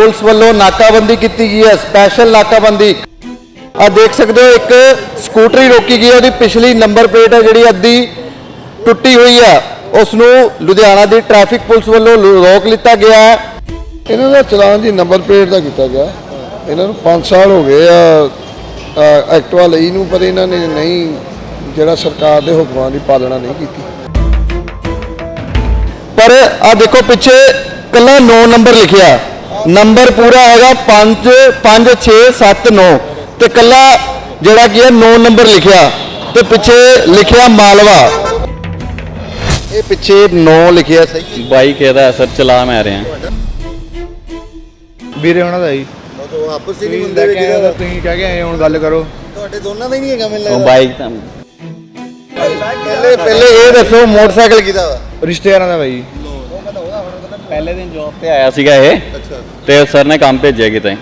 Police ਵੱਲੋਂ ਨਾਕਾਬੰਦੀ ਕੀਤੀ ਗਈ ਹੈ ਸਪੈਸ਼ਲ ਨਾਕਾਬੰਦੀ। ਆ ਦੇਖ ਸਕਦੇ ਹੋ ਇੱਕ ਸਕੂਟਰੀ ਰੋਕੀ ਗਈ ਹੈ ਉਹਦੀ ਪਿਛਲੀ ਨੰਬਰ ਪਲੇਟ ਹੈ ਜਿਹੜੀ ਅੱਧੀ ਟੁੱਟੀ ਹੋਈ ਹੈ। ਉਸ ਨੂੰ ਲੁਧਿਆਣਾ ਦੀ ਟ੍ਰੈਫਿਕ ਪੁਲਿਸ ਵੱਲੋਂ ਰੋਕ ਲਿੱਤਾ ਗਿਆ ਹੈ। ਇਹਨਾਂ ਦਾ ਚਲਾਨ ਜੀ ਨੰਬਰ ਪਲੇਟ ਦਾ ਕੀਤਾ ਗਿਆ। ਇਹਨਾਂ ਨੂੰ 5 ਸਾਲ ਹੋ ਗਏ ਆ ਐਕਟਿਵਾ ਲਈ ਨੂੰ ਪਰ ਇਹਨਾਂ ਨੇ ਨਹੀਂ ਜਿਹੜਾ ਸਰਕਾਰ ਦੇ ਹੁਕਮਾਂ ਦੀ ਪਾਲਣਾ ਨਹੀਂ ਕੀਤੀ। ਪਰ ਆ ਦੇਖੋ ਪਿੱਛੇ ਕੱਲਾ 9 ਨੰਬਰ ਲਿਖਿਆ। ਨੰਬਰ ਪੂਰਾ ਹੈਗਾ 5 5 6 7 9 ਤੇ ਕੱਲਾ ਜਿਹੜਾ ਕੀ ਹੈ 9 ਨੰਬਰ ਲਿਖਿਆ। ਤੇ ਪਿੱਛੇ ਲਿਖਿਆ ਮਾਲਵਾ। ਇਹ ਪਿੱਛੇ 9 ਲਿਖਿਆ ਸਹੀ। ਬਾਈਕ ਇਹਦਾ ਸਰ ਚਲਾ ਮੈਂ ਰਿਹਾ? ਵੀਰੇ ਉਹਨਾਂ ਦਾ ਜੀ ਉਹ ਆਪਸ ਤੁਸੀਂ ਲੈ ਕੇ ਆਏ ਹੋ, ਤੁਸੀਂ ਕਹਿ ਕੇ ਆਏ ਹੁਣ ਗੱਲ ਕਰੋ। ਤੁਹਾਡੇ ਦੋਨਾਂ ਦਾ ਹੀ ਨਹੀਂ ਹੈਗਾ ਮੈਨੂੰ ਉਹ ਬਾਈਕ ਤਾਂ ਪਹਿਲੇ ਪਹਿਲੇ ਇਹ ਦੱਸੋ ਮੋਟਰਸਾਈਕਲ ਕਿਹਦਾ ਵਾ? ਰਿਸ਼ਤੇਦਾਰਾਂ ਦਾ ਬਾਈ। ਪਹਿਲੇ ਦਿਨ ਜੌਬ ਤੇ ਆਇਆ ਸੀਗਾ ਇਹ। ਤੇ ਸਰ ਨੇ ਕੰਮ ਭੇਜਿਆ ਕਿਤੇ।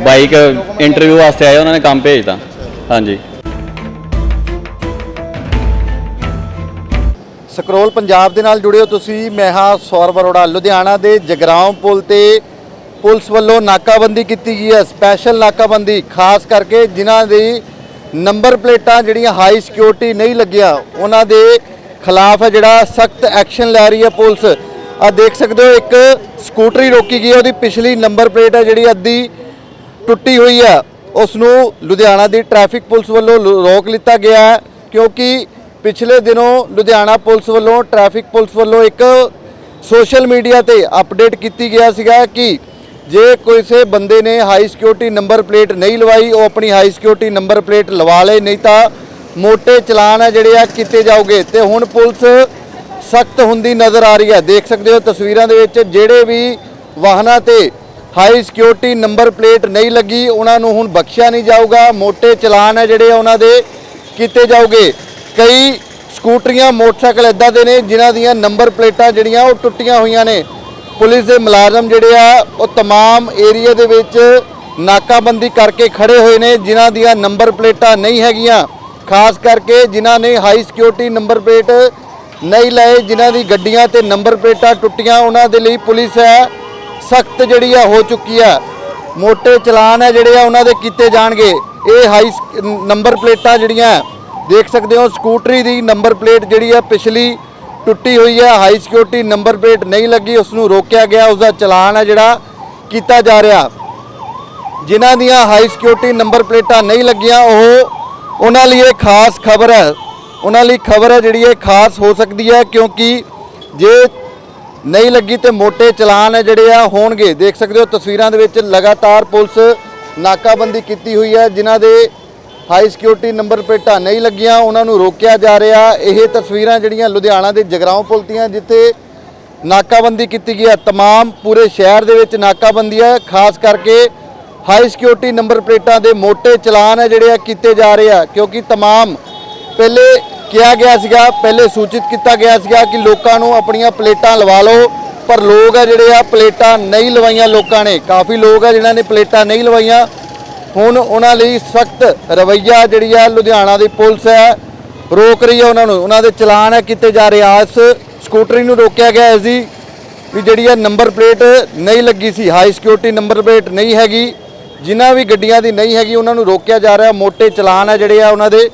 ਬਾਈਕ ਇੰਟਰਵਿਊ ਵਾਸਤੇ ਆਏ, ਉਹਨਾਂ ਨੇ ਕੰਮ ਭੇਜਤਾ। ਹਾਂਜੀ। ਸਕਰੋਲ ਪੰਜਾਬ ਦੇ ਨਾਲ ਜੁੜੇ ਹੋ ਤੁਸੀਂ, ਮੈਂ ਹਾਂ ਸੌਰਵ ਅਰੋੜਾ। ਲੁਧਿਆਣਾ ਦੇ ਜਗਰਾਉਂ ਪੁਲ ਤੇ ਪੁਲਿਸ ਵੱਲੋਂ ਨਾਕਾਬੰਦੀ ਕੀਤੀ ਗਈ ਹੈ, ਸਪੈਸ਼ਲ ਨਾਕਾਬੰਦੀ, ਖਾਸ ਕਰਕੇ ਜਿਨ੍ਹਾਂ ਦੀ ਨੰਬਰ ਪਲੇਟਾਂ ਜਿਹੜੀਆਂ ਹਾਈ ਸਿਕਿਉਰਿਟੀ ਨਹੀਂ ਲੱਗੀਆਂ, ਉਹਨਾਂ ਦੇ ਖਿਲਾਫ ਹੈ ਜਿਹੜਾ ਸਖਤ ਐਕਸ਼ਨ ਲੈ ਰਹੀ ਹੈ ਪੁਲਿਸ। ਆ ਦੇਖ ਸਕਦੇ ਹੋ, ਇੱਕ ਸਕੂਟਰੀ ਰੋਕੀ ਗਈ ਹੈ ਉਹਦੀ ਪਿਛਲੀ ਨੰਬਰ ਪਲੇਟ ਹੈ ਜਿਹੜੀ ਅੱਧੀ ਟੁੱਟੀ ਹੋਈ ਹੈ ਉਸ ਨੂੰ ਲੁਧਿਆਣਾ ਦੀ ਟ੍ਰੈਫਿਕ ਪੁਲਿਸ ਵੱਲੋਂ ਲੋ- ਰੋਕ ਲਿੱਤਾ ਗਿਆ ਹੈ, ਕਿਉਂਕਿ ਪਿਛਲੇ ਦਿਨੋਂ ਲੁਧਿਆਣਾ ਪੁਲਿਸ ਵੱਲੋਂ, ਟ੍ਰੈਫਿਕ ਪੁਲਿਸ ਵੱਲੋਂ ਇੱਕ ਸੋਸ਼ਲ ਮੀਡੀਆ ਤੇ ਅਪਡੇਟ ਕੀਤੀ ਗਿਆ ਸੀਗਾ ਕਿ ਜੇ ਕਿਸੇ ਬੰਦੇ ਨੇ ਹਾਈ ਸਿਕਿਉਰਿਟੀ ਨੰਬਰ ਪਲੇਟ ਨਹੀਂ ਲਵਾਈ, ਉਹ ਆਪਣੀ ਹਾਈ ਸਿਕਿਉਰਿਟੀ ਨੰਬਰ ਪਲੇਟ ਲਵਾ ਲੇ ਨਹੀਂ ਤਾਂ ਮੋਟੇ ਚਲਾਨ ਹੈ ਜਿਹੜੇ ਆ ਕੀਤੇ ਜਾਓਗੇ। ਤੇ ਹੁਣ ਪੁਲਿਸ ਸਖਤ ਹੁੰਦੀ ਨਜ਼ਰ ਆ ਰਹੀ ਹੈ। ਦੇਖ ਸਕਦੇ ਹੋ ਤਸਵੀਰਾਂ ਦੇ ਵਿੱਚ ਜਿਹੜੇ ਵੀ ਵਾਹਨਾਂ ਤੇ ਹਾਈ ਸਿਕਿਉਰਿਟੀ ਨੰਬਰ ਪਲੇਟ ਨਹੀਂ ਲੱਗੀ, ਉਹਨਾਂ ਨੂੰ ਹੁਣ ਬਖਸ਼ਿਆ ਨਹੀਂ ਜਾਊਗਾ। ਮੋਟੇ ਚਲਾਨ ਹੈ ਜਿਹੜੇ ਉਹਨਾਂ ਦੇ ਕੀਤੇ ਜਾਊਗੇ। ਕਈ ਸਕੂਟਰੀਆਂ, ਮੋਟਰਸਾਈਕਲ ਇਦਾਂ ਦੇ ਨੇ ਜਿਨ੍ਹਾਂ ਦੀਆਂ ਨੰਬਰ ਪਲੇਟਾਂ ਜਿਹੜੀਆਂ ਉਹ ਟੁੱਟੀਆਂ ਹੋਈਆਂ ਨੇ। ਪੁਲਿਸ ਦੇ ਮੁਲਾਜ਼ਮ ਜਿਹੜੇ ਆ, ਉਹ ਤਮਾਮ ਏਰੀਆ ਦੇ ਵਿੱਚ ਨਾਕਾਬੰਦੀ ਕਰਕੇ ਖੜੇ ਹੋਏ ਨੇ, ਜਿਨ੍ਹਾਂ ਦੀਆਂ ਨੰਬਰ ਪਲੇਟਾਂ ਨਹੀਂ ਹੈਗੀਆਂ। ਖਾਸ ਕਰਕੇ ਜਿਨ੍ਹਾਂ ਨੇ ਹਾਈ ਸਿਕਿਉਰਿਟੀ ਨੰਬਰ ਪਲੇਟ ਨਹੀਂ ਲਏ, ਜਿਨ੍ਹਾਂ ਦੀ ਗੱਡੀਆਂ ਤੇ ਨੰਬਰ ਪਲੇਟਾਂ ਟੁੱਟੀਆਂ, ਉਹਨਾਂ ਦੇ ਲਈ ਪੁਲਿਸ ਹੈ। ਸਖਤ ਜਿਹੜੀ ਆ, ਹੋ ਚੁੱਕੀ ਹੈ ਮੋٹے ਚਲਾਨ ਹੈ ਜਿਹੜੇ ਆ, ਉਹਨਾਂ ਦੇ ਕੀਤੇ ਜਾਣਗੇ। ਇਹ ਹਾਈ ਸ- ਨੰਬਰ ਪਲੇਟਾਂ ਜਿਹੜੀਆਂ, ਦੇਖ ਸਕਦੇ ਹੋ, ਸਕੂਟਰੀ ਦੀ ਨੰਬਰ ਪਲੇਟ ਜਿਹੜੀ ਆ, ਪਿਛਲੀ ਟੁੱਟੀ ਹੋਈ ਹੈ ਹਾਈ ਸਿਕਿਉਰਿਟੀ ਨੰਬਰ ਪਲੇਟ ਨਹੀਂ ਲੱਗੀ, ਉਸ ਨੂੰ ਰੋਕਿਆ ਗਿਆ। ਉਸ ਦਾ ਚਲਾਨ ਹੈ ਜਿਹੜਾ, ਕੀਤਾ ਜਾ ਰਿਹਾ। ਜਿਨ੍ਹਾਂ ਦੀਆਂ ਹਾਈ ਸਿਕਿਉਰਿਟੀ ਨੰਬਰ ਪਲੇਟਾਂ ਨਹੀਂ ਲੱਗੀਆਂ, ਉਹ ਉਹਨਾਂ ਲਈ ਇਹ ਖਾਸ ਖਬਰ ਹੈ। ਉਹਨਾਂ ਲਈ ਖਬਰ ਹੈ ਜਿਹੜੀ ਇਹ ਖਾਸ ਹੋ ਸਕਦੀ ਹੈ, ਕਿਉਂਕਿ ਜੇ ਨਹੀਂ ਲੱਗੀ ਤੇ ਮੋٹے ਚਲਾਨ ਹੈ ਜਿਹੜੇ ਆ ਹੋਣਗੇ। ਦੇਖ ਸਕਦੇ ਹੋ ਤਸਵੀਰਾਂ ਦੇ ਵਿੱਚ ਲਗਾਤਾਰ ਪੁਲਿਸ ਨਾਕਾਬੰਦੀ ਕੀਤੀ ਹੋਈ ਹੈ, ਜਿਨ੍ਹਾਂ ਦੇ ਹਾਈ ਸਿਕਿਉਰਿਟੀ ਨੰਬਰ ਪਲੇਟਾਂ ਨਹੀਂ ਲੱਗੀਆਂ, ਉਹਨਾਂ ਨੂੰ ਰੋਕਿਆ ਜਾ ਰਿਹਾ। ਇਹ ਤਸਵੀਰਾਂ ਜਿਹੜੀਆਂ ਲੁਧਿਆਣਾ ਦੇ ਜਗਰਾਉਂ ਪੁਲ ਦੀਆਂ, ਜਿੱਥੇ ਨਾਕਾਬੰਦੀ ਕੀਤੀ ਗਈ ਹੈ। ਤਮਾਮ ਪੂਰੇ ਸ਼ਹਿਰ ਦੇ ਵਿੱਚ ਨਾਕਾਬੰਦੀ ਹੈ, ਖਾਸ ਕਰਕੇ ਹਾਈ ਸਿਕਿਉਰਿਟੀ ਨੰਬਰ ਪਲੇਟਾਂ ਦੇ ਮੋٹے ਚਲਾਨ ਹੈ ਜਿਹੜੇ ਆ ਕੀਤੇ ਜਾ ਰਹੇ ਆ, ਕਿਉਂਕਿ ਤਮਾਮ ਪਹਿਲੇ ਕਿਹਾ ਗਿਆ ਸੀਗਾ, ਪਹਿਲੇ ਸੂਚਿਤ ਕੀਤਾ ਗਿਆ ਸੀਗਾ ਕਿ ਲੋਕਾਂ ਨੂੰ ਆਪਣੀਆਂ ਪਲੇਟਾਂ ਲਵਾ ਲਓ, ਪਰ ਲੋਕ ਆ ਜਿਹੜੇ ਆ, ਪਲੇਟਾਂ ਨਹੀਂ ਲਵਾਈਆਂ ਲੋਕਾਂ ਨੇ। ਕਾਫੀ ਲੋਕ ਆ ਜਿਨ੍ਹਾਂ ਨੇ ਪਲੇਟਾਂ ਨਹੀਂ ਲਵਾਈਆਂ। ਹੁਣ ਉਹਨਾਂ ਲਈ ਸਖਤ ਰਵੱਈਆ ਜਿਹੜੀ ਆ, ਲੁਧਿਆਣਾ ਦੀ ਪੁਲਿਸ ਹੈ, ਰੋਕ ਰਹੀ ਹੈ ਉਹਨਾਂ ਨੂੰ। ਉਹਨਾਂ ਦੇ ਚਲਾਨ ਹੈ ਕੀਤੇ ਜਾ ਰਹੇ ਆ। ਇਸ ਸਕੂਟਰੀ ਨੂੰ ਰੋਕਿਆ ਗਿਆ ਇਸ ਦੀ ਵੀ ਜਿਹੜੀ ਆ ਨੰਬਰ ਪਲੇਟ ਨਹੀਂ ਲੱਗੀ ਸੀ। ਹਾਈ ਸਿਕਿਉਰਿਟੀ ਨੰਬਰ ਪਲੇਟ ਨਹੀਂ ਹੈਗੀ। ਜਿਨ੍ਹਾਂ ਵੀ ਗੱਡੀਆਂ ਦੀ ਨਹੀਂ ਹੈਗੀ, ਉਹਨਾਂ ਨੂੰ ਰੋਕਿਆ ਜਾ ਰਿਹਾ। ਮੋٹے ਚਲਾਨ ਹੈ ਜਿਹੜੇ ਆ ਉਹਨਾਂ ਦੇ।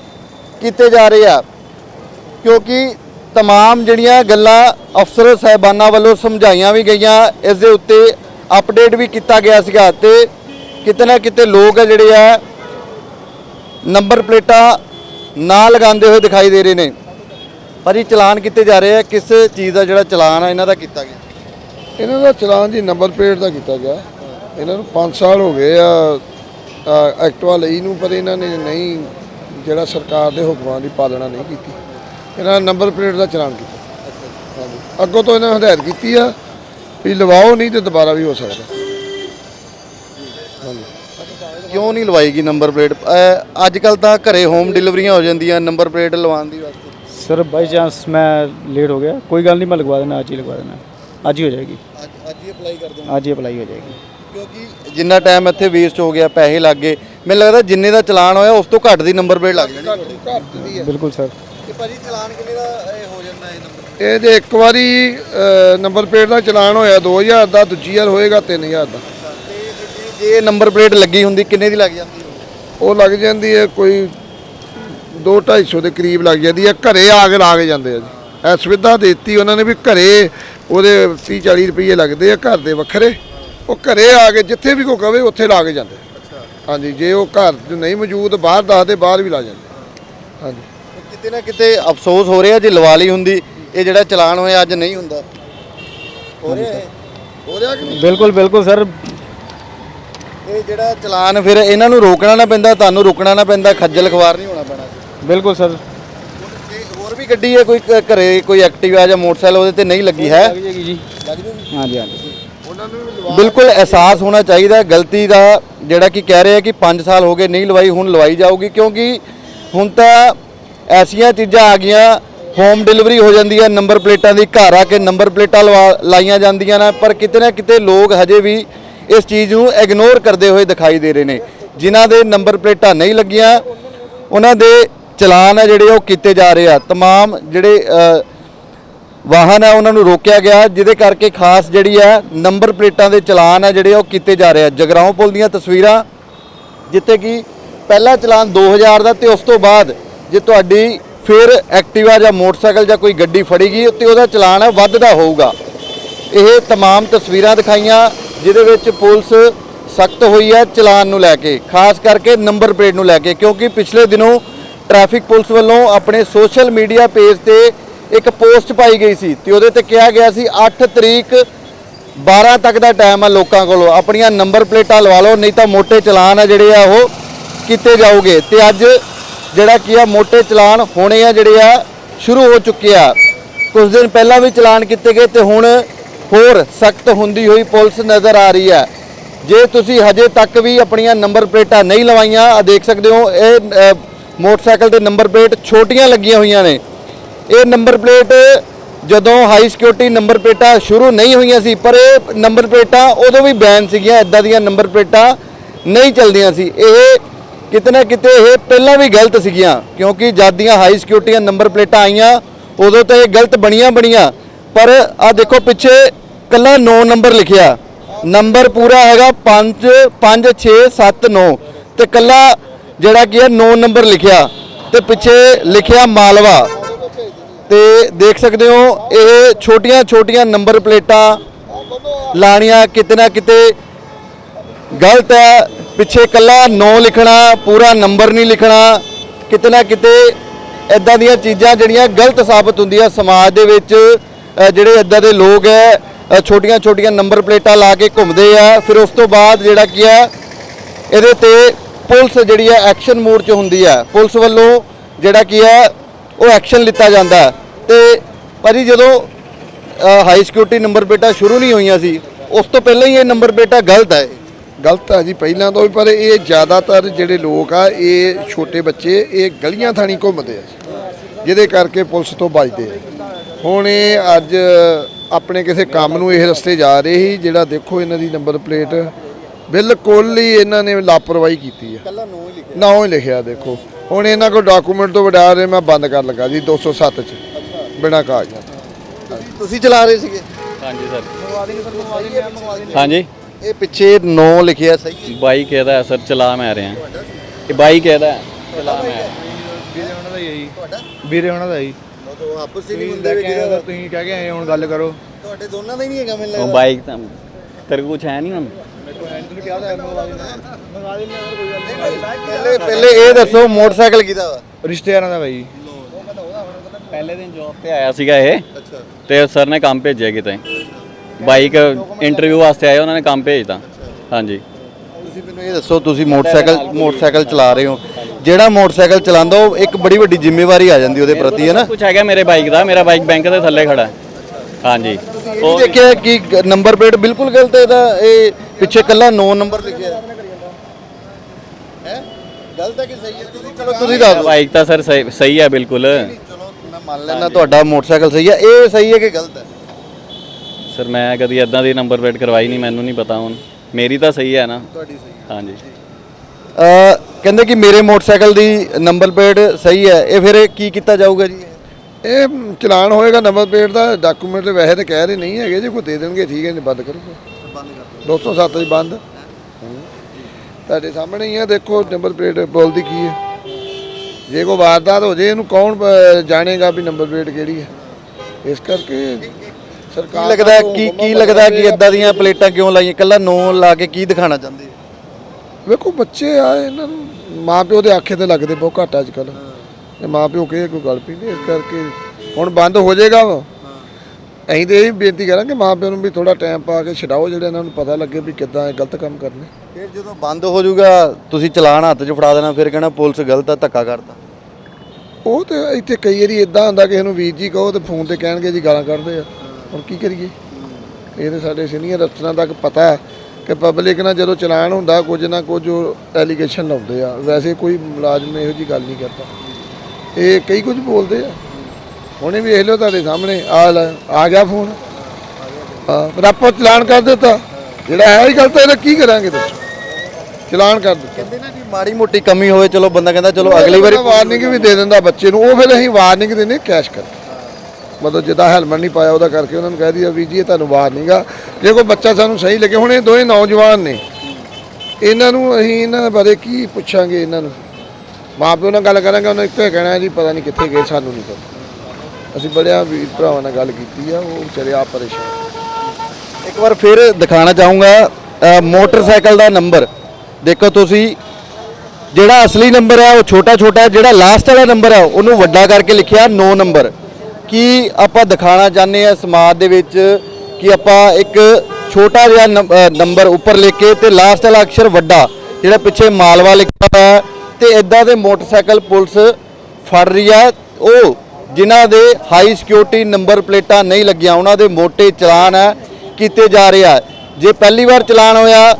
ਕੀਤੇ ਜਾ ਰਹੇ ਆ ਕਿਉਂਕਿ तमाम ਜਿਹੜੀਆਂ ਗੱਲਾਂ ਅਫਸਰ ਸਾਹਿਬਾਨਾਂ ਵੱਲੋਂ ਸਮਝਾਈਆਂ ਵੀ ਗਈਆਂ ਇਸ ਦੇ ਉੱਤੇ ਅਪਡੇਟ ਵੀ ਕੀਤਾ ਗਿਆ ਸੀਗਾ ਤੇ ਕਿਤੇ ਨਾ ਕਿਤੇ ਲੋਕ ਆ ਜਿਹੜੇ ਆ ਨੰਬਰ ਪਲੇਟਾਂ ਨਾ ਲਗਾਉਂਦੇ ਹੋਏ ਦਿਖਾਈ ਦੇ ਰਹੇ ਨੇ ਪਰ ਇਹ ਚਲਾਨ ਕੀਤੇ ਜਾ ਰਹੇ ਆ ਕਿਸ ਚੀਜ਼ ਦਾ ਜਿਹੜਾ ਚਲਾਨ ਆ ਇਹਨਾਂ ਦਾ ਕੀਤਾ ਗਿਆ ਇਹਨਾਂ ਦਾ ਚਲਾਨ ਜੀ ਨੰਬਰ ਪਲੇਟ ਦਾ ਕੀਤਾ ਗਿਆ ਇਹਨਾਂ ਨੂੰ 5 ਸਾਲ ਹੋ ਗਏ ਆ ਅ, ਐਕਟਿਵਾ ਲਈ ਨੂੰ ਪਰ ਇਹਨਾਂ ਨੇ ਨਹੀਂ ਜਿਹੜਾ ਸਰਕਾਰ ਦੇ ਹੁਕਮਾਂ ਦੀ ਪਾਲਣਾ ਨਹੀਂ ਕੀਤੀ। ਇਹਨਾਂ ਨੰਬਰ ਪਲੇਟ ਦਾ ਚਲਾਨ ਕੀਤਾ। ਹਾਂਜੀ ਅੱਗੋਂ ਤੋਂ ਇਹਨਾਂ ਹਦਾਇਤ ਕੀਤੀ ਆ ਵੀ ਲਵਾਓ ਨਹੀਂ ਤੇ ਦੁਬਾਰਾ ਵੀ ਹੋ ਸਕਦਾ। ਕਿਉਂ ਨਹੀਂ ਲਵਾਈਗੀ ਨੰਬਰ ਪਲੇਟ? ਅੱਜ ਕੱਲ ਤਾਂ ਘਰੇ ਹੋਮ ਡਿਲੀਵਰੀਆਂ ਹੋ ਜਾਂਦੀਆਂ ਨੰਬਰ ਪਲੇਟ ਲਵਾਉਣ ਦੀ ਵਾਸਤੇ। ਸਰ ਬਾਈ ਚਾਂਸ ਮੈਂ ਲੇਟ ਹੋ ਗਿਆ। ਕੋਈ ਗੱਲ ਨਹੀਂ ਮੈਂ ਲਗਵਾ ਦੇਣਾ ਅੱਜ ਹੀ ਲਗਵਾ ਦੇਣਾ। ਅੱਜ ਹੀ ਹੋ ਜਾਏਗੀ। ਅੱਜ ਅੱਜ ਹੀ ਅਪਲਾਈ ਕਰ ਦੂੰਗਾ ਅੱਜ ਹੀ ਅਪਲਾਈ ਹੋ ਜਾਏਗੀ। ਕਿਉਂਕਿ ਜਿੰਨਾ ਟਾਈਮ ਇੱਥੇ ਵੇਸਟ ਹੋ ਗਿਆ ਪੈਸੇ ਲੱਗ ਗਏ ਮੈਨੂੰ ਲੱਗਦਾ ਜਿੰਨੇ ਦਾ ਚਲਾਨ ਹੋਇਆ ਉਸ ਤੋਂ ਘੱਟ ਦੀ ਨੰਬਰ ਪਲੇਟ ਲੱਗ ਜਾਣੀ। ਘੱਟ ਹੈ। ਬਿਲਕੁਲ ਸਰ। ਦਾ ਇਹ ਹੋ ਜੇ ਇੱਕ ਵਾਰੀ ਨੰਬਰ ਪਲੇਟ ਦਾ ਚਲਾਨ ਹੋਇਆ 2000 ਦਾ ਦੂਜੀ ਵਾਰ ਹੋਏਗਾ 3000 ਦਾ। ਤੇ ਜੇ- ਨੰਬਰ ਪਲੇਟ ਲੱਗੀ ਹੁੰਦੀ ਕਿੰਨੇ ਦੀ ਲੱਗ ਜਾਂਦੀ ਉਹ ਲੱਗ ਜਾਂਦੀ ਹੈ ਕੋਈ 2-250 ਦੇ ਕਰੀਬ ਲੱਗ ਜਾਂਦੀ ਹੈ। ਘਰੇ ਆ ਕੇ ਲਾ ਕੇ ਜਾਂਦੇ ਆ ਜੀ। ਇਹ ਸੁਵਿਧਾ ਦਿੱਤੀ ਉਹਨਾਂ ਨੇ ਵੀ ਘਰੇ ਉਹਦੇ 30-40 ਰੁਪਏ ਲੱਗਦੇ ਆ ਘਰ ਦੇ ਵੱਖਰੇ। ਉਹ ਘਰੇ ਆ ਕੇ ਜਿੱਥੇ ਵੀ ਕੋਈ ਕਵੇ ਉੱਥੇ ਲਾ ਕੇ ਜਾਂਦੇ ਹਾਂਜੀ ਜੇ ਉਹ ਘਰ 'ਚ ਨਹੀਂ ਮੌਜੂਦ ਬਾਹਰ ਦੱਸਦੇ ਬਾਹਰ ਵੀ ਲਾ ਜਾਂਦੇ। ਹਾਂਜੀ। ਕਿਤੇ ਨਾ ਕਿਤੇ ਅਫਸੋਸ ਹੋ ਰਿਹਾ ਜੇ ਲਵਾ ਲਈ ਹੁੰਦੀ ਇਹ ਜਿਹੜਾ ਚਲਾਨ ਹੋਇਆ ਅੱਜ ਨਹੀਂ ਹੁੰਦਾ। ਹੋ ਰਿਹਾ? ਹੋ ਰਿਹਾ ਕਿ ਨਹੀਂ? ਬਿਲਕੁਲ ਬਿਲਕੁਲ ਸਰ। ਇਹ ਜਿਹੜਾ ਚਲਾਨ ਫਿਰ ਇਹਨਾਂ ਨੂੰ ਰੋਕਣਾ ਨਾ ਪੈਂਦਾ ਤੁਹਾਨੂੰ ਰੁਕਣਾ ਨਾ ਪੈਂਦਾ ਖੱਜਲ ਖਵਾਰ ਨਹੀਂ ਹੋਣਾ ਪੈਣਾ। ਬਿਲਕੁਲ ਸਰ। ਤੇ ਹੋਰ ਵੀ ਗੱਡੀ ਹੈ ਕੋਈ ਘ- ਘਰੇ ਕੋਈ ਐਕਟਿਵਾ ਜਾਂ ਮੋਟਰਸਾਈਕਲ ਉਹਦੇ ਤੇ ਨਹੀਂ ਲੱਗੀ ਹੈ? ਲੱਗ ਜਾਏਗੀ ਜੀ। ਹਾਂਜੀ ਹਾਂਜੀ। ਬਿਲਕੁਲ ਅਹਿਸਾਸ ਹੋਣਾ ਚਾਹੀਦਾ ਹੈ ਗਲਤੀ ਦਾ ਜਿਹੜਾ ਕਿ ਕਹਿ ਰਹੇ ਆ ਕਿ 5 ਸਾਲ ਹੋ ਗਏ ਨਹੀਂ ਲਵਾਈ ਹੁਣ ਲਵਾਈ ਜਾਊਗੀ ਕਿਉਂਕਿ ਹੁਣ ਤਾਂ ਐਸੀਆਂ ਚੀਜ਼ਾਂ ਆ ਗਈਆਂ ਹੋਮ ਡਿਲੀਵਰੀ ਹੋ ਜਾਂਦੀ ਹੈ ਨੰਬਰ ਪਲੇਟਾਂ ਦੀ ਘਰ ਆ ਕੇ ਨੰਬਰ ਪਲੇਟਾਂ ਲਵਾ ਲਾਈਆਂ ਜਾਂਦੀਆਂ ਨੇ ਪਰ ਕਿਤੇ ਨਾ ਕਿਤੇ ਲੋਕ ਹਜੇ ਵੀ ਇਸ ਚੀਜ਼ ਨੂੰ ਇਗਨੋਰ ਕਰਦੇ ਹੋਏ ਦਿਖਾਈ ਦੇ ਰਹੇ ਨੇ ਜਿਨ੍ਹਾਂ ਦੇ ਨੰਬਰ ਪਲੇਟਾਂ ਨਹੀਂ ਲੱਗੀਆਂ ਉਹਨਾਂ ਦੇ ਚਲਾਨ ਆ ਜਿਹੜੇ ਉਹ ਕੀਤੇ ਜਾ ਰਹੇ ਆ तमाम ਜਿਹੜੇ ਅ, ਵਾਹਨ ਹੈ ਉਹਨਾਂ ਨੂੰ ਰੋਕਿਆ ਗਿਆ ਜਿਹਦੇ ਕਰਕੇ ਖਾਸ ਜਿਹੜੀ ਹੈ ਨੰਬਰ ਪਲੇਟਾਂ ਦੇ ਚਲਾਨ ਹੈ ਜਿਹੜੇ ਉਹ ਕੀਤੇ ਜਾ ਰਹੇ ਆ ਜਗਰਾਉਂ ਪੁਲ ਦੀਆਂ ਤਸਵੀਰਾਂ ਜਿੱਥੇ ਕਿ ਪਹਿਲਾ ਚਲਾਨ 2000 ਦਾ ਤੇ ਉਸ ਤੋਂ ਬਾਅਦ ਜੇ ਤੁਹਾਡੀ ਫਿਰ ਐਕਟਿਵਾ ਜਾਂ ਮੋਟਰਸਾਈਕਲ ਜਾਂ ਕੋਈ ਗੱਡੀ ਫੜੀ ਗਈ ਤੇ ਉਹਦਾ ਚਲਾਨ ਹੈ ਵੱਧਦਾ ਹੋਊਗਾ ਇਹ तमाम ਤਸਵੀਰਾਂ ਦਿਖਾਈਆਂ ਜਿਹਦੇ ਵਿੱਚ ਪੁਲਿਸ ਸਖਤ ਹੋਈ ਹੈ ਚਲਾਨ ਨੂੰ ਲੈ ਕੇ ਖਾਸ ਕਰਕੇ ਨੰਬਰ ਪਲੇਟ ਨੂੰ ਲੈ ਕੇ ਕਿਉਂਕਿ ਪਿਛਲੇ ਦਿਨੋਂ ਟ੍ਰੈਫਿਕ ਪੁਲਿਸ ਵੱਲੋਂ ਆਪਣੇ ਸੋਸ਼ਲ ਮੀਡੀਆ ਪੇਜ ਤੇ ਇੱਕ ਪੋਸਟ ਪਾਈ ਗਈ ਸੀ ਤੇ ਉਹਦੇ ਤੇ ਕਿਹਾ ਗਿਆ ਸੀ 8 ਤਰੀਕ 12 ਤੱਕ ਦਾ ਟਾਈਮ ਆ ਲੋਕਾਂ ਕੋਲੋਂ। ਆਪਣੀਆਂ ਨੰਬਰ ਪਲੇਟਾਂ ਲਵਾ ਲਓ, ਨਹੀਂ ਤਾਂ ਮੋਟੇ ਚਲਾਨ ਆ ਜਿਹੜੇ ਆ ਉਹ ਕੀਤੇ ਜਾਓਗੇ ਤੇ ਅੱਜ ਜਿਹੜਾ ਕੀ ਆ, ਮੋਟੇ ਚਲਾਨ ਹੋਣੇ ਆ ਜਿਹੜੇ ਆ, ਸ਼ੁਰੂ ਹੋ ਚੁੱਕੇ ਆ। ਕੁਝ ਦਿਨ ਪਹਿਲਾਂ ਵੀ ਚਲਾਨ ਕੀਤੇ ਗਏ ਤੇ ਹੁਣ ਹੋਰ ਸਖਤ ਹੁੰਦੀ ਹੋਈ ਪੁਲਿਸ ਨਜ਼ਰ ਆ ਰਹੀ ਹੈ ਜੇ ਤੁਸੀਂ ਹਜੇ ਤੱਕ ਵੀ ਆਪਣੀਆਂ ਨੰਬਰ ਪਲੇਟਾਂ ਨਹੀਂ ਲਵਾਈਆਂ ਆ ਦੇਖ ਸਕਦੇ ਹੋ, ਇਹ ਮੋਟਰਸਾਈਕਲ ਦੇ ਨੰਬਰ ਪਲੇਟ ਛੋਟੀਆਂ ਲੱਗੀਆਂ ਹੋਈਆਂ ਨੇ। ਇਹ ਨੰਬਰ ਪਲੇਟ ਜਦੋਂ ਹਾਈ ਸਿਕਿਉਰਿਟੀ ਨੰਬਰ ਪਲੇਟਾਂ ਸ਼ੁਰੂ ਨਹੀਂ ਹੋਈਆਂ ਸੀ, ਪਰ ਇਹ ਨੰਬਰ ਪਲੇਟਾਂ ਉਦੋਂ ਵੀ ਬੈਨ ਸੀਗੀਆਂ ਇਦਾਂ ਦੀਆਂ ਨੰਬਰ ਪਲੇਟਾਂ ਨਹੀਂ ਚੱਲਦੀਆਂ ਸੀ। ਇਹ ਕਿਤੇ ਨਾ ਕਿਤੇ ਇਹ ਪਹਿਲਾਂ ਵੀ ਗਲਤ ਸੀਗੀਆਂ, ਕਿਉਂਕਿ ਜਦ ਦੀਆਂ ਹਾਈ ਸਿਕਿਉਰਿਟੀ ਨੰਬਰ ਪਲੇਟਾਂ ਆਈਆਂ, ਉਦੋਂ ਤਾਂ ਇਹ ਗਲਤ ਬਣੀਆਂ ਬਣੀਆਂ। ਪਰ ਆ ਦੇਖੋ ਪਿੱਛੇ ਕੱਲਾ 9 ਨੰਬਰ ਲਿਖਿਆ। ਨੰਬਰ ਪੂਰਾ ਹੈਗਾ 5 5 6 7 9 ਤੇ ਕੱਲਾ ਜਿਹੜਾ ਕੀ ਹੈ 9 ਨੰਬਰ ਲਿਖਿਆ। ਤੇ ਪਿੱਛੇ ਲਿਖਿਆ ਮਾਲਵਾ। ਤੇ ਦੇਖ ਸਕਦੇ ਹੋ, ਇਹ ਛੋਟੀਆਂ ਛੋਟੀਆਂ ਨੰਬਰ ਪਲੇਟਾਂ ਲਾਣੀਆਂ ਕਿਤੇ ਨਾ ਕਿਤੇ ਗਲਤ ਹੈ ਪਿੱਛੇ ਕੱਲਾ 9 ਲਿਖਣਾ, ਪੂਰਾ ਨੰਬਰ ਨਹੀਂ ਲਿਖਣਾ। ਕਿਤੇ ਨਾ ਕਿਤੇ ਇਦਾਂ ਦੀਆਂ ਚੀਜ਼ਾਂ ਜਿਹੜੀਆਂ ਗਲਤ ਸਾਬਤ ਹੁੰਦੀਆਂ ਸਮਾਜ ਦੇ ਵਿੱਚ ਜਿਹੜੇ ਇਦਾਂ ਦੇ ਲੋਕ ਹੈ ਛੋਟੀਆਂ ਛੋਟੀਆਂ ਨੰਬਰ ਪਲੇਟਾਂ ਲਾ ਕੇ ਘੁੰਮਦੇ ਆ। ਫਿਰ ਉਸ ਤੋਂ ਬਾਅਦ ਜਿਹੜਾ ਕੀ ਹੈ ਇਹਦੇ ਤੇ ਪੁਲਿਸ ਜਿਹੜੀ ਹੈ ਐਕਸ਼ਨ ਮੋਡ 'ਚ ਹੁੰਦੀ ਹੈ ਪੁਲਿਸ ਵੱਲੋਂ ਜਿਹੜਾ ਕੀ ਹੈ ਉਹ ਐਕਸ਼ਨ ਲਿੱਤਾ ਜਾਂਦਾ ਹੈ। ਤੇ ਭਾਜੀ ਜਦੋਂ ਹਾਈ ਸਿਕਿਉਰਿਟੀ ਨੰਬਰ ਪਲੇਟਾਂ ਸ਼ੁਰੂ ਨਹੀਂ ਹੋਈਆਂ ਸੀ ਉਸ ਤੋਂ ਪਹਿਲਾਂ ਹੀ ਇਹ ਨੰਬਰ ਪਲੇਟਾਂ ਗਲਤ ਹੈ ਗਲਤ ਆ ਜੀ ਪਹਿਲਾਂ ਤੋਂ ਵੀ ਪਰ ਇਹ ਜ਼ਿਆਦਾਤਰ ਜਿਹੜੇ ਲੋਕ ਆ ਇਹ ਛੋਟੇ ਬੱਚੇ ਇਹ ਗਲੀਆਂ ਥਾਣੀ ਘੁੰਮਦੇ ਆ ਜਿਹਦੇ ਕਰਕੇ ਪੁਲਿਸ ਤੋਂ ਬਚਦੇ ਆ। ਹੁਣ ਇਹ ਅੱਜ ਆਪਣੇ ਕਿਸੇ ਕੰਮ ਨੂੰ ਇਹ ਰਸਤੇ ਜਾ ਰਹੇ ਸੀ ਜਿਹੜਾ ਦੇਖੋ ਇਹਨਾਂ ਦੀ ਨੰਬਰ ਪਲੇਟ ਬਿਲਕੁਲ ਹੀ ਇਹਨਾਂ ਨੇ ਲਾਪਰਵਾਹੀ ਕੀਤੀ ਆ। ਕੱਲਾ 9 ਹੀ ਲਿਖਿਆ। ਨਾ ਹੀ ਲਿਖਿਆ ਦੇਖੋ। ਹੁਣ ਇਹਨਾਂ ਕੋਲ ਡਾਕੂਮੈਂਟ ਤੋਂ ਵਡਾ ਰਹੇ ਮੈਂ ਬੰਦ ਕਰ ਲੱਗਾ ਜੀ 207 ਚ ਬਿਨਾਂ ਕਾਗਜ਼ਾਂ। ਤੁਸੀਂ ਚਲਾ ਰਹੇ ਸੀਗੇ? ਹਾਂਜੀ ਸਰ। ਹਾਂਜੀ। ਇਹ ਪਿੱਛੇ 9 ਲਿਖਿਆ ਸਹੀ ਹੈ। ਬਾਈਕ ਇਹਦਾ ਹੈ ਸਰ ਚਲਾ ਮੈਂ ਰਿਹਾ। ਇਹ ਬਾਈਕ ਇਹਦਾ ਹੈ ਚਲਾ ਮੈਂ ਵੀਰੇ ਉਹਨਾਂ ਦਾ ਹੀ ਹੈ ਜੀ। ਵੀਰੇ ਉਹਨਾਂ ਦਾ ਹੀ। ਉਹ ਆਪਸ ਚ ਤੁਸੀਂ ਲੈ ਕੇ ਹੋ, ਤੁਸੀਂ ਕਹਿ ਕੇ ਆਏ ਹੋ, ਹੁਣ ਗੱਲ ਕਰੋ। ਤੁਹਾਡੇ ਦੋਨਾਂ ਦਾ ਹੀ ਨਹੀਂ ਹੈਗਾ ਮੈਨੂੰ ਉਹ ਬਾਈਕ ਤਾਂ ਤੇਰੇ ਕੋਲ ਕੁਛ ਹੈ ਨਹੀਂ ਹੁਣ। ਤੁਹਾਨੂੰ ਕਿਹਾ ਤਾਂ ਮੰਗਾ ਦੇ ਪਹਿਲੇ ਪਹਿਲੇ ਇਹ ਦੱਸੋ ਮੋਟਰਸਾਈਕਲ ਕਿਹਦਾ ਵਾ? ਰਿਸ਼ਤੇਦਾਰਾਂ ਦਾ ਬਾਈ। ਪਹਿਲੇ ਦਿਨ ਜੌਬ ਤੇ ਆਇਆ ਸੀਗਾ ਇਹ। ਅੱਛਾ। ਤੇ ਸਰ ਨੇ ਕੰਮ ਭੇਜਿਆ ਕਿਤੇ। ਬਾਈਕ ਇੰਟਰਵਿਊ ਵਾਸਤੇ ਆਏ ਉਹਨਾਂ ਨੇ ਕੰਮ ਭੇਜਤਾ। ਹਾਂਜੀ। ਤੁਸੀਂ ਮੈਨੂੰ ਇਹ ਦੱਸੋ ਤੁਸੀਂ ਮੋਟਰਸਾਈਕਲ ਮੋਟਰਸਾਈਕਲ ਚਲਾ ਰਹੇ ਹੋ। ਜਿਹੜਾ ਮੋਟਰਸਾਈਕਲ ਚਲਾਉਂਦਾ ਉਹ ਇੱਕ ਬੜੀ ਵੱਡੀ ਜ਼ਿੰਮੇਵਾਰੀ ਆ ਜਾਂਦੀ ਉਹਦੇ ਪ੍ਰਤੀ ਹੈ ਨਾ? ਕੁਝ ਹੈਗਾ ਮੇਰੇ ਬਾਈਕ ਦਾ ਮੇਰਾ ਬਾਈਕ ਬੈਂਕ ਦੇ ਥੱਲੇ ਖੜਾ ਹੈ। ਹਾਂਜੀ। ਵੀ ਦੇਖਿਆ ਕਿ ਨੰਬਰ ਪਲੇਟ ਬਿਲਕੁਲ ਗਲਤ ਹੈ ਇਹਦਾ ਇਹ ਪਿੱਛੇ ਕੱਲਾ 9 ਨੰਬਰ ਲਿਖਿਆ। ਹੈ? ਹੈ ਗਲਤ ਹੈ ਕਿ ਸਹੀ ਹੈ? ਤੁਸੀਂ ਚਲੋ ਤੁਸੀਂ ਦੱਸ ਦਿਓ। ਬਾਈਕ ਤਾਂ ਸਰ ਸਹੀ ਸਹੀ ਹੈ ਬਿਲਕੁਲ। ਚਲੋ ਮੈਂ ਮੰਨ ਲੈਣਾ ਤੁਹਾਡਾ ਮੋਟਰਸਾਈਕਲ ਸਹੀ ਹੈ। ਇਹ ਸਹੀ ਹੈ ਕਿ ਗਲਤ ਹੈ? ਸਰ ਮੈਂ ਕਦੀ ਇਦਾਂ ਦੀ ਨੰਬਰ ਪਲੇਟ ਕਰਵਾਈ ਨਹੀਂ ਮੈਨੂੰ ਨਹੀਂ ਪਤਾ ਹੁਣ। ਮੇਰੀ ਤਾਂ ਸਹੀ ਹੈ ਨਾ। ਤੁਹਾਡੀ ਸਹੀ ਹਾਂਜੀ। ਅ ਕਹਿੰਦੇ ਕਿ ਮੇਰੇ ਮੋਟਰਸਾਈਕਲ ਦੀ ਨੰਬਰ ਪਲੇਟ ਸਹੀ ਹੈ। ਇਹ ਫਿਰ ਇਹ ਕੀ ਕੀਤਾ ਜਾਊਗਾ ਜੀ? ਇਹ ਚਲਾਨ ਹੋਏਗਾ ਨੰਬਰ ਪਲੇਟ ਦਾ। ਡਾਕੂਮੈਂਟ ਵੈਸੇ ਤਾਂ ਕਹਿ ਰਹੇ ਨਹੀਂ ਹੈਗੇ। ਜੇ ਕੋਈ ਦੇ ਦੇਣਗੇ ਠੀਕ ਹੈ ਨਹੀਂ ਬੰਦ ਕਰੋ ਬੰਦ ਕਰ 207 ਚ ਬੰਦ। ਤੁਹਾਡੇ ਸਾਹਮਣੇ ਹੀ ਆ ਦੇਖੋ ਨੰਬਰ ਪਲੇਟ ਬੋਲਦੀ ਕੀ ਹੈ। ਜੇ ਕੋਈ ਵਾਰਦਾਤ ਹੋ ਜੇ ਇਹਨੂੰ ਕੌਣ ਅਹ, ਜਾਣੇਗਾ ਵੀ ਨੰਬਰ ਪਲੇਟ ਕਿਹੜੀ ਹੈ। ਇਸ ਕਰਕੇ ਕੀ ਸਰਕਾਰ ਲੱਗਦਾ ਹੈ- ਦਾ ਕੀ ਕੀ ਲੱਗਦਾ ਕਿ। ਇਦਾਂ ਦੀਆਂ ਪਲੇਟਾਂ ਕਿਉਂ ਲਾਈਆਂ? ਕੱਲਾ ਨੋ ਲਾ ਕੇ ਕੀ ਦਿਖਾਣਾ ਚਾਹੁੰਦੇ ਆ? ਵੇਖੋ ਬੱਚੇ ਆ ਇਹਨਾਂ ਨੂੰ ਮਾਂ ਪਿਓ ਦੇ ਆਖੇ ਤੇ ਲੱਗਦੇ ਬਹੁਤ ਘੱਟ ਅੱਜ ਕੱਲ ਤੇ ਮਾਂ ਪਿਓ ਕਹੇ ਕੋਈ ਗੱਲ ਪੀਂਦੇ ਇਸ ਕਰਕੇ ਹੁਣ ਬੰਦ ਹੋ ਜਾਏਗਾ ਵਾ। ਅਸੀਂ ਤੇ ਇਹ ਬੇਨਤੀ ਕਰਾਂਗੇ ਮਾਂ ਪਿਓ ਨੂੰ ਵੀ ਥੋੜਾ ਟਾਈਮ ਪਾ ਕੇ ਛਡਾਓ ਜਿਹੜੇ ਇਹਨਾਂ ਨੂੰ ਪਤਾ ਲੱਗੇ ਵੀ ਕਿੱਦਾਂ ਇਹ ਗਲਤ ਕੰਮ ਕਰਨੇ। ਫਿਰ ਜਦੋਂ ਬੰਦ ਹੋ ਜਾਊਗਾ ਤੁਸੀਂ ਚਲਾਨ ਹੱਥ 'ਚ ਫੜਾ ਦੇਣਾ ਫਿਰ ਕਹਿਣਾ ਪੁਲਿਸ ਗਲਤ ਆ ਧੱਕਾ ਕਰਦਾ ਉਹ ਤੇ ਇੱਥੇ ਕਈ ਵਾਰੀ ਇਦਾਂ ਹੁੰਦਾ ਕਿਸੇ ਨੂੰ ਵੀਰ ਜੀ ਕਹੋ ਤੇ ਫੋਨ ਤੇ ਕਹਿਣਗੇ ਜੀ ਗਾਲਾਂ ਕੱਢਦੇ ਆ। ਹੁਣ ਕੀ ਕਰੀਏ? ਇਹ ਤੇ ਸਾਡੇ ਸੀਨੀਅਰ ਅਫਸਰਾਂ ਤੱਕ ਪਤਾ ਹੈ ਕਿ ਪਬਲਿਕ ਨਾਲ ਜਦੋਂ ਚਲਾਨ ਹੁੰਦਾ ਕੁਝ ਨਾ ਕੁਝ ਐਲੀਗੇਸ਼ਨ ਲਾਉਂਦੇ ਆ। ਵੈਸੇ ਕੋਈ ਮੁਲਾਜ਼ਮ ਇਹੋ ਜੀ ਗੱਲ ਨਹੀਂ ਕਰਦਾ। ਇਹ ਕਈ ਕੁਝ ਬੋਲਦੇ ਆ। ਹੁਣੇ ਵੇਖ ਲਿਓ ਤੁਹਾਡੇ ਸਾਹਮਣੇ। ਆ ਲੈ ਆ ਗਿਆ ਫੋਨ। ਹਾਂ ਪਰ ਆਪਾਂ ਚਲਾਨ ਕਰ ਦਿੱਤਾ। ਜਿਹੜਾ ਹੈ ਹੀ ਗਲਤ ਇਹਦਾ ਕੀ ਕਰਾਂਗੇ ਦੱਸੋ? ਚਲਾਨ ਕਰ ਦਿੱਤਾ। ਕਹਿੰਦੇ ਨਾ ਕਿ ਮਾੜੀ ਮੋਟੀ ਕਮੀ ਹੋਵੇ ਚਲੋ ਬੰਦਾ ਕਹਿੰਦਾ ਚਲੋ ਅਗਲੀ ਵਾਰੀ ਵਾਰਨਿੰਗ ਵੀ ਦੇ ਦਿੰਦਾ ਬੱਚੇ ਨੂੰ। ਉਹ ਫਿਰ ਅਸੀਂ ਵਾਰਨਿੰਗ ਦਿੰਦੇ ਕੈਸ਼ ਕਰ। ਮਤਲਬ ਜਿੱਦਾਂ ਹੈਲਮਟ ਨਹੀਂ ਪਾਇਆ ਉਹਦਾ ਕਰਕੇ ਉਹਨਾਂ ਨੂੰ ਕਹਿ ਦਈਦਾ ਵੀ ਜੀ ਇਹ ਤੁਹਾਨੂੰ ਵਾਰਨਿੰਗ ਆ। ਜੇ ਕੋਈ ਬੱਚਾ ਸਾਨੂੰ ਸਹੀ ਲੱਗੇ ਹੁਣ ਇਹ ਦੋਵੇਂ ਨੌਜਵਾਨ ਨੇ। ਇਹਨਾਂ ਨੂੰ ਅਸੀਂ ਇਹਨਾਂ ਬਾਰੇ ਕੀ ਪੁੱਛਾਂਗੇ ਇਹਨਾਂ ਨੂੰ? ਮਾਂ ਪਿਓ ਨਾਲ ਗੱਲ ਕਰਾਂਗੇ ਉਹਨਾਂ ਇੱਕੋ ਹੀ ਕਹਿਣਾ ਜੀ ਪਤਾ ਨਹੀਂ ਕਿੱਥੇ ਗਏ ਸਾਨੂੰ ਨਹੀਂ ਪਤਾ। ਅਸੀਂ ਬੜਿਆ ਵੀਰ ਭਰਾਵਾਂ ਨਾਲ ਗੱਲ ਕੀਤੀ ਆ, ਉਹ ਵਿਚਾਰੇ ਆਪ ਪਰੇਸ਼ਾਨ ਇੱਕ ਵਾਰ ਫਿਰ ਦਿਖਾਣਾ ਚਾਹੂੰਗਾ ਮੋਟਰਸਾਈਕਲ ਦਾ ਨੰਬਰ। ਦੇਖੋ ਤੁਸੀਂ, ਜਿਹੜਾ ਅਸਲੀ ਨੰਬਰ ਹੈ ਉਹ ਛੋਟਾ ਛੋਟਾ ਜਿਹੜਾ ਲਾਸਟ ਵਾਲਾ ਨੰਬਰ ਹੈ ਉਹਨੂੰ ਵੱਡਾ ਕਰਕੇ ਲਿਖਿਆ 9 ਨੰਬਰ ਕੀ ਆਪਾਂ ਦਿਖਾਣਾ ਚਾਹੁੰਦੇ ਆ ਸਮਾਜ ਦੇ ਵਿੱਚ ਕਿ ਆਪਾਂ ਇੱਕ ਛੋਟਾ ਜਿਹਾ ਨੰਬਰ ਉੱਪਰ ਲਿਖ ਕੇ ਤੇ ਲਾਸਟ ਵਾਲਾ ਅਕਸ਼ਰ ਵੱਡਾ, ਜਿਹੜਾ ਪਿੱਛੇ ਮਾਲਵਾ ਲਿਖਿਆ ਹੋਇਆ ਹੈ ਤੇ ਇਦਾਂ ਦੇ ਮੋਟਰਸਾਈਕਲ ਪੁਲਿਸ ਫੜ ਰਹੀ ਹੈ, ਉਹ ਜਿਨ੍ਹਾਂ ਦੇ ਹਾਈ ਸਿਕਿਉਰਿਟੀ ਨੰਬਰ ਪਲੇਟਾਂ ਨਹੀਂ ਲੱਗੀਆਂ, ਉਹਨਾਂ ਦੇ ਮੋਟੇ ਚਲਾਨ ਹੈ, ਕੀਤੇ ਜਾ ਰਿਹਾ ਜੇ ਪਹਿਲੀ ਵਾਰ ਚਲਾਨ ਹੋਇਆ,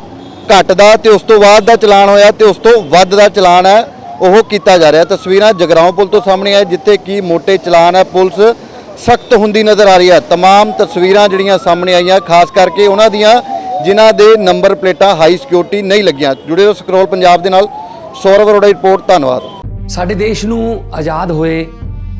ਘੱਟ ਦਾ ਤੇ ਉਸ ਤੋਂ ਬਾਅਦ ਦਾ ਚਲਾਨ ਹੋਇਆ ਤੇ ਉਸ ਤੋਂ ਵੱਧ ਦਾ ਚਲਾਨ ਹੈ, ਉਹ ਕੀਤਾ ਜਾ ਰਿਹਾ। ਤਸਵੀਰਾਂ ਜਗਰਾਉਂ ਪੁਲ ਤੋਂ ਸਾਹਮਣੇ ਆਏ ਜਿੱਥੇ ਕੀ ਮੋਟੇ ਚਲਾਨ ਹੈ, ਪੁਲਿਸ ਸਖਤ ਹੁੰਦੀ ਨਜ਼ਰ ਆ ਰਹੀ ਹੈ। तमाम ਤਸਵੀਰਾਂ ਜਿਹੜੀਆਂ ਸਾਹਮਣੇ ਆਈਆਂ, ਖਾਸ ਕਰਕੇ ਉਹਨਾਂ ਦੀਆਂ, ਜਿਨ੍ਹਾਂ ਦੇ ਨੰਬਰ ਪਲੇਟਾਂ ਹਾਈ ਸਿਕਿਉਰਿਟੀ ਨਹੀਂ ਲੱਗੀਆਂ। ਜੁੜੇ ਹੋ ਸਕਰੋਲ ਪੰਜਾਬ ਦੇ ਨਾਲ। ਸੌਰਵ ਅਰੋੜਾ ਰਿਪੋਰਟ, ਧੰਨਵਾਦ। ਸਾਡੇ ਦੇਸ਼ ਨੂੰ ਆਜ਼ਾਦ ਹੋਏ